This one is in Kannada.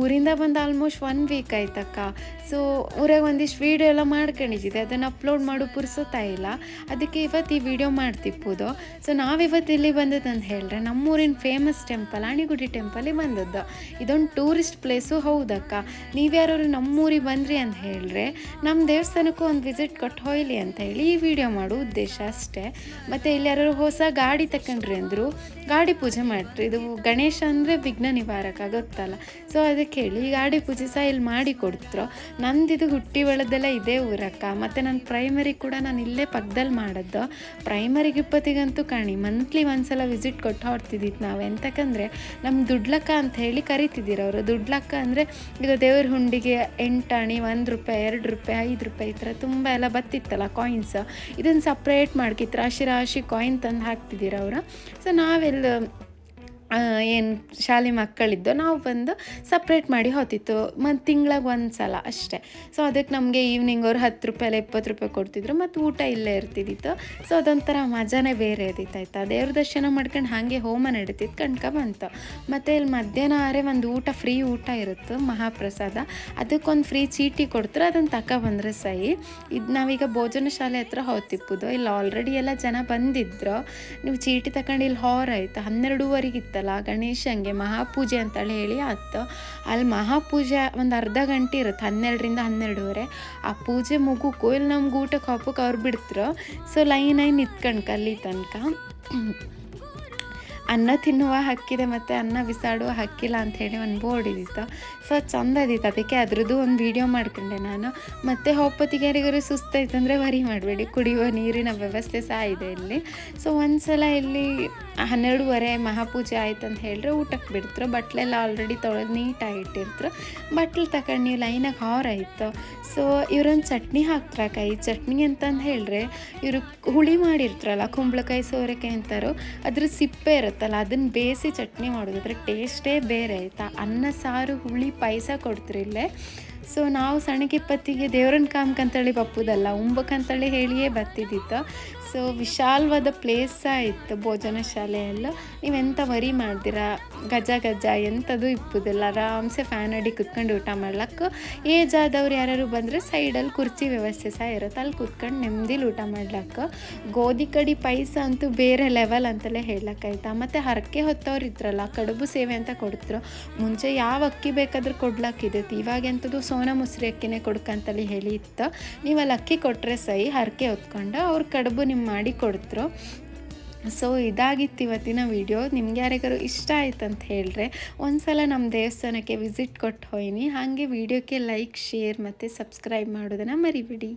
ಊರಿಂದ ಬಂದು ಆಲ್ಮೋಸ್ಟ್ ಒನ್ ವೀಕ್ ಆಯ್ತಕ್ಕ. ಸೊ ಊರಾಗ ಒಂದಿಷ್ಟು ವೀಡಿಯೋ ಎಲ್ಲ ಮಾಡ್ಕೊಂಡಿದ್ದೆ ಅದನ್ನು ಅಪ್ಲೋಡ್ ಮಾಡೋ, ಪುರ್ಸೋತಾ ಇಲ್ಲ. ಅದಕ್ಕೆ ಇವತ್ತು ಈ ವಿಡಿಯೋ ಮಾಡ್ತಿಪ್ಪುದು. ಸೊ ನಾವಿವತ್ತು ಇಲ್ಲಿ ಬಂದದ್ದು ಅಂತ ಹೇಳಿದ್ರೆ, ನಮ್ಮೂರಿನ ಫೇಮಸ್ ಟೆಂಪಲ್ ಆಣಿಗುಡಿ ಟೆಂಪಲಿಗೆ ಬಂದದ್ದು. ಇದೊಂದು ಟೂರಿಸ್ಟ್ ಪ್ಲೇಸು ಹೌದಕ್ಕ. ನೀವು ನೀವ್ಯಾರು ನಮ್ಮೂರಿಗೆ ಬಂದ್ರಿ ಅಂತ ಹೇಳಿದ್ರೆ ನಮ್ಮ ದೇವಸ್ಥಾನಕ್ಕೂ ಒಂದು ವಿಸಿಟ್ ಕೊಟ್ಟು ಹೋಯ್ಲಿ ಅಂತ ಹೇಳಿ ಈ ವಿಡಿಯೋ ಮಾಡೋ ಉದ್ದೇಶ ಅಷ್ಟೇ. ಮತ್ತು ಇಲ್ಲಿ ಯಾರು ಹೊಸ ಗಾಡಿ ತಕೊಂಡ್ರಿ ಅಂದರು, ಗಾಡಿ ಪೂಜೆ ಮಾಡ್ರಿ. ಇದು ಗಣೇಶ ಅಂದರೆ ವಿಘ್ನ ನಿವಾರಕ, ಗೊತ್ತಲ್ಲ? ಸೊ ಅದಕ್ಕೆ ಹೇಳಿ ಈ ಗಾಡಿ ಪೂಜೆ ಸಹ ಇಲ್ಲಿ ಮಾಡಿ ಕೊಡ್ತರು? ನಂದಿದು ಹುಟ್ಟಿ ಬೆಳೆದೆಲ್ಲ ಇದೇ ಊರಕ್ಕ. ಮತ್ತು ನನ್ನ ಪ್ರೈಮರಿ ಕೂಡ ನಾನು ಇಲ್ಲೇ ಪಕ್ಕದಲ್ಲಿ ಮಾಡೋದು ಪ್ರೈಮರಿ ಇಪ್ಪತ್ತಿಗಂತೂ ಕಾಣಿ ಮಂತ್ಲಿ ಒಂದ್ಸಲ ವಿಸಿಟ್ ಕೊಟ್ಟು ಹೊಡ್ತಿದ್ದಿತ್ತು ನಾವು. ಎಂತಕ್ಕಂದರೆ ನಮ್ಮ ದುಡ್ಲಕ್ಕ ಅಂತ ಹೇಳಿ ಕರಿತಿದ್ದೀರ ಅವರು. ದುಡ್ಲಕ್ಕ ಅಂದರೆ, ಈಗ ದೇವ್ರ ಹುಂಡಿಗೆ ಎಂಟಾಣಿ, ಒಂದು ರೂಪಾಯಿ, ಎರಡು ರೂಪಾಯಿ, ಐದು ರೂಪಾಯಿ ಈ ಥರ ತುಂಬ ಎಲ್ಲ ಬತ್ತಿತ್ತಲ್ಲ ಕಾಯಿನ್ಸ್ ಇದನ್ನು ಸಪ್ರೇಟ್ ಮಾಡ್ಕಿತ್ತು ರಾಶಿ ರಾಶಿ ಕಾಯಿನ್ ತಂದು ಹಾಕ್ತಿದ್ದೀರ ಅವರು. ಸೊ ನಾವೆಲ್ಲ ಏನು ಶಾಲೆ ಮಕ್ಕಳಿದ್ದು ನಾವು ಬಂದು ಸಪ್ರೇಟ್ ಮಾಡಿ ಹೋತಿತ್ತು. ಮತ್ತು ತಿಂಗ್ಳಾಗ ಒಂದು ಸಲ ಅಷ್ಟೇ. ಸೊ ಅದಕ್ಕೆ ನಮಗೆ ಈವ್ನಿಂಗ್ ಅವ್ರು ಹತ್ತು ರೂಪಾಯಿ ಇಪ್ಪತ್ತು ರೂಪಾಯಿ ಕೊಡ್ತಿದ್ರು. ಮತ್ತು ಊಟ ಇಲ್ಲೇ ಇರ್ತಿದ್ದಿತ್ತು ಸೊ ಅದೊಂಥರ ಮಜಾನೇ ಬೇರೆ ಇದ್ದಿತ್ತು ಆಯ್ತಾ ದೇವ್ರ ದರ್ಶನ ಮಾಡ್ಕೊಂಡು ಹಾಗೆ ಹೋಮ ನಡೀತಿತ್ತು ಕಣ್ಕ ಬಂತು. ಮತ್ತು ಇಲ್ಲಿ ಮಧ್ಯಾಹ್ನ ಆರೆ ಒಂದು ಊಟ ಫ್ರೀ ಊಟ ಇರುತ್ತೆ ಮಹಾಪ್ರಸಾದ. ಅದಕ್ಕೊಂದು ಫ್ರೀ ಚೀಟಿ ಕೊಡ್ತಾರೆ. ಅದನ್ನು ತಕ ಬಂದರೆ ಸಹಿ. ಇದು ನಾವೀಗ ಭೋಜನ ಶಾಲೆ ಹತ್ರ ಹೊತ್ತಿಪ್ಪುದು ಇಲ್ಲಿ ಆಲ್ರೆಡಿ ಎಲ್ಲ ಜನ ಬಂದಿದ್ರು. ನೀವು ಚೀಟಿ ತಗೊಂಡು ಇಲ್ಲಿ ಹಾರ್ ಆಯಿತು. ಹನ್ನೆರಡೂವರೆಗೆ ಇತ್ತಲ್ಲ ಗಣೇಶಂಗೆ ಮಹಾಪೂಜೆ ಅಂತೇಳಿ ಹೇಳಿ ಆಯ್ತು. ಅಲ್ಲಿ ಮಹಾಪೂಜೆ ಒಂದು ಅರ್ಧ ಗಂಟೆ ಇರುತ್ತೆ, ಹನ್ನೆರಡರಿಂದ ಹನ್ನೆರಡುವರೆ. ಆ ಪೂಜೆ ಮುಗುಕು, ಇಲ್ಲಿ ನಮ್ಗೆ ಊಟಕ್ಕೆ ಹಬ್ಬಕ್ಕೆ ಅವ್ರು ಬಿಡ್ತರು. ಸೊ ಲೈನ್ ಲೈನ್ ನಿತ್ಕಣ್ಕ ಅಲ್ಲಿ ತನಕ. ಅನ್ನ ತಿನ್ನುವ ಹಕ್ಕಿದೆ ಮತ್ತು ಅನ್ನ ಬಿಸಾಡುವ ಹಕ್ಕಿಲ್ಲ ಅಂತ ಹೇಳಿ ಒಂದು ಬೋರ್ಡ್ ಇದ್ದಿತ್ತು ಸೊ ಚಂದ ಇದ್ದಿತ್ತು ಅದಕ್ಕೆ ಅದ್ರದ್ದು ಒಂದು ವಿಡಿಯೋ ಮಾಡ್ಕೊಂಡೆ ನಾನು. ಮತ್ತು ಹೊಪ್ಪತ್ತಿಗೆ ಯಾರಿಗಾರು ಸುಸ್ತಾಯ್ತು ಅಂದರೆ ವರಿ ಮಾಡಬೇಡಿ. ಕುಡಿಯುವ ನೀರಿನ ವ್ಯವಸ್ಥೆ ಸಹ ಇದೆ ಇಲ್ಲಿ. ಸೊ ಒಂದು ಸಲ ಇಲ್ಲಿ ಹನ್ನೆರಡುವರೆ ಮಹಾಪೂಜೆ ಆಯ್ತು ಅಂತ ಹೇಳಿದ್ರೆ ಊಟಕ್ಕೆ ಬಿಡ್ತರು ಬಟ್ಲೆಲ್ಲ ಆಲ್ರೆಡಿ ತೊಳೆದು ನೀಟಾಗಿ ಇಟ್ಟಿರ್ತರು ಬಟ್ಲು ತಗೊಂಡು ನೀವು ಲೈನಾಗಿ ಹಾರ ಆಯಿತು ಸೊ ಇವ್ರೊಂದು ಚಟ್ನಿ ಹಾಕ್ತಾರಕ್ಕ ಕೈ. ಚಟ್ನಿ ಅಂತಂದು ಹೇಳಿದ್ರೆ ಇವರು ಹುಳಿ ಮಾಡಿರ್ತಾರಲ್ಲ, ಕುಂಬಳಕಾಯಿ ಸೋರೆಕಾಯಿ ಅಂತಾರೋ ಅದ್ರ ಸಿಪ್ಪೆ ಇರುತ್ತಲ್ಲ ಅದನ್ನು ಬೇಯಿಸಿ ಚಟ್ನಿ ಮಾಡೋದು. ಅದ್ರ ಟೇಸ್ಟೇ ಬೇರೆ ಆಯಿತಾ? ಅನ್ನ ಸಾರು ಹುಳಿ ಪಾಯಸ ಕೊಡ್ತಿರಿಲ್ಲೇ? ಸೊ ನಾವು ಸಣ್ಣಗಿಪ್ಪತ್ತಿಗೆ ದೇವ್ರನ್ನ ಕಾಮ್ಕಂತೇಳಿ ಬಪ್ಪುದಲ್ಲ ಉಂಬಕ್ಕಂತೇಳಿ ಹೇಳಿಯೇ ಬರ್ತಿದ್ದಿತ್ತು. ಸೊ ವಿಶಾಲವಾದ ಪ್ಲೇಸ್ ಇತ್ತು ಭೋಜನ ಶಾಲೆಯಲ್ಲ ನೀವೆಂತ ವರಿ ಮಾಡ್ತೀರಾ? ಗಜ ಗಜ ಎಂಥದ್ದು ಇಪ್ಪುದಿಲ್ಲ. ಆರಾಮ್ಸೆ ಫ್ಯಾನ್ ಅಡಿ ಕುತ್ಕೊಂಡು ಊಟ ಮಾಡ್ಲಕ್ಕೆ. ಏಜ್ ಆದವ್ರು ಯಾರು ಬಂದರೆ ಸೈಡಲ್ಲಿ ಕುರ್ಚಿ ವ್ಯವಸ್ಥೆ ಸಹ ಇರುತ್ತೆ. ಅಲ್ಲಿ ಕುತ್ಕೊಂಡು ನೆಮ್ಮದಿಲಿ ಊಟ ಮಾಡ್ಲಕ್ಕೆ. ಗೋಧಿ ಕಡಿ ಪಾಯಸ ಅಂತೂ ಬೇರೆ ಲೆವೆಲ್ ಅಂತಲೇ ಹೇಳಕ್ಕಾಯ್ತಾ ಮತ್ತು ಹರಕೆ ಹೊತ್ತವ್ರು ಇದ್ರಲ್ಲ ಕಡುಬು ಸೇವೆ ಅಂತ ಕೊಡ್ತರು. ಮುಂಚೆ ಯಾವ ಅಕ್ಕಿ ಬೇಕಾದ್ರೂ ಕೊಡ್ಲಾಕಿದ್ದೈತಿ ಇವಾಗ ಎಂಥದ್ದು ಸೋನಾ ಮುಸ್ರಿ ಅಕ್ಕಿನೇ ಕೊಡ್ಕಂತಲ್ಲಿ ಹೇಳಿ ಇತ್ತು ನೀವು ಅಲ್ಲಿ ಅಕ್ಕಿ ಕೊಟ್ಟರೆ ಸೈ, ಹರಕೆ ಹೊತ್ಕೊಂಡು ಅವ್ರು ಕಡುಬು ನಿಮ್ಮ ಮಾಡಿ ಕೊಡ್ತರು. ಸೊ ಇದಾಗಿತ್ತು ಇವತ್ತಿನ ವಿಡಿಯೋ ನಿಮ್ಗೆ ಯಾರಿಗಾರು ಇಷ್ಟ ಆಯ್ತು ಅಂತ ಹೇಳಿದ್ರೆ ಒಂದ್ಸಲ ನಮ್ಮ ದೇವಸ್ಥಾನಕ್ಕೆ ವಿಸಿಟ್ ಕೊಟ್ಟು ಹೋಯ್ನಿ. ಹಾಗೆ ವಿಡಿಯೋಕ್ಕೆ ಲೈಕ್ ಶೇರ್ ಮತ್ತು ಸಬ್ಸ್ಕ್ರೈಬ್ ಮಾಡೋದನ್ನು ಮರಿಬಿಡಿ.